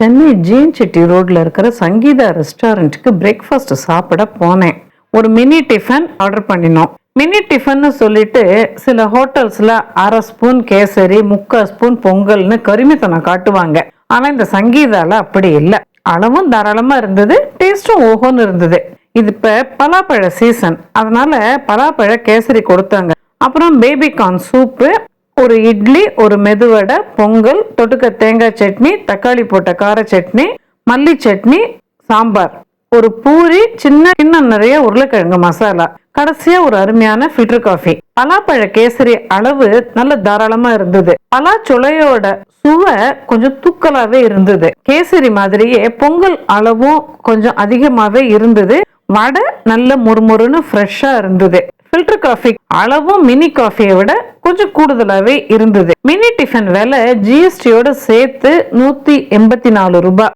Chennai gene Shetty ரோட்ல இருக்கிற சங்கீதா ரெஸ்டாரண்ட்டுக்கு பிரேக்ஃபாஸ்ட் சாப்பிட போனேன். ஒரு மினி டிஃபன் ஆர்டர் பண்ணினோம். மினி டிஃபன்னு சொல்லிட்டு சில ஹோட்டல்ஸ்ல அரை ஸ்பூன் கேசரி முக்கால் ஸ்பூன் பொங்கல்னு கரிமித்தனம் காட்டுவாங்க. ஆனா இந்த சங்கீதால அப்படி இல்லை. அளவும் தாராளமா இருந்தது டேஸ்டும் ஓஹோன்னு இருந்தது. இது இப்ப பலாப்பழ சீசன் அதனால பலாப்பழ கேசரி கொடுத்தாங்க. அப்புறம் பேபிகார்ன் சூப்பு ஒரு இட்லி ஒரு மெதுவடை பொங்கல் தொட்டுக்க தேங்காய் சட்னி தக்காளி போட்ட கார சட்னி மல்லி சட்னி சாம்பார். ஒரு பூரி சின்ன சின்ன நிறைய உருளைக்கிழங்கு மசாலா. கடைசியா ஒரு அருமையான ஃபில்டர் காஃபி பலாப்பழ கேசரி அளவு நல்ல தாராளமா இருந்தது. பலா சுளையோட சுவை கொஞ்சம் தூக்கலாவே இருந்தது. கேசரி மாதிரியே பொங்கல் அளவும் கொஞ்சம் அதிகமாவே இருந்தது. வடை நல்ல முறுமுறுன்னு ஃப்ரெஷ்ஷா இருந்தது. ஃபில்டர் காஃபி அளவும் மினி காஃபியை விட கொஞ்சம் கூடுதலாகவே இருந்தது. மினி டிஃபன் விலை ஜிஎஸ்டியோட சேர்த்து நூத்தி எண்பத்தி நாலு ரூபாய்.